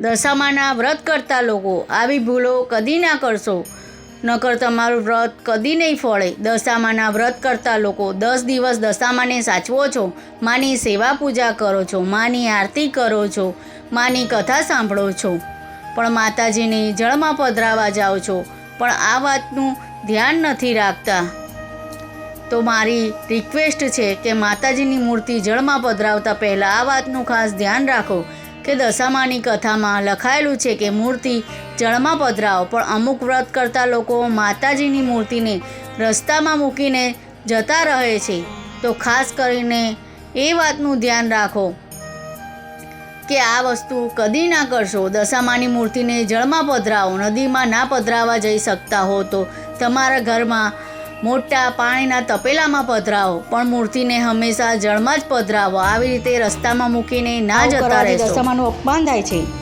દશામાના વ્રત કરતા લોકો, આવી ભૂલો કદી ના કરશો. નકર તમારું વ્રત કદી નહીં ફળે. દશામાના વ્રત કરતા લોકો દસ દિવસ દશામાને સાચવો છો. માની સેવા પૂજા કરો છો, માની આરતી કરો છો, માની કથા સાંભળો છો. પણ માતાજીને જળમાં પધરાવા જાઓ છો. પણ આ વાતનું ધ્યાન નથી રાખતા. તો મારી રિક્વેસ્ટ છે કે માતાજીની મૂર્તિ જળમાં પધરાવતા પહેલાં આ વાતનું ખાસ ધ્યાન રાખો. કે દશામાની કથામાં લખાયેલું છે કે મૂર્તિ જળમાં પધરાવો પણ અમુક વ્રત કરતા લોકો માતાજીની મૂર્તિને રસ્તામાં મૂકીને જતા રહે છે. તો ખાસ કરીને એ વાતનું ધ્યાન રાખો કે આ વસ્તુ કદી ના કરશો. દશામાની મૂર્તિને જળમાં પધરાવો, નદીમાં ના પધરાવા જઈ શકતા હો તો તમારા ઘરમાં મોટા પાણીના તપેલામાં પધરાવો. પણ મૂર્તિને હંમેશા જળમાં જ પધરાવો. આવી રીતે રસ્તામાં મૂકીને ના જતા રહેશો. દશામાનું અપમાન થાય છે.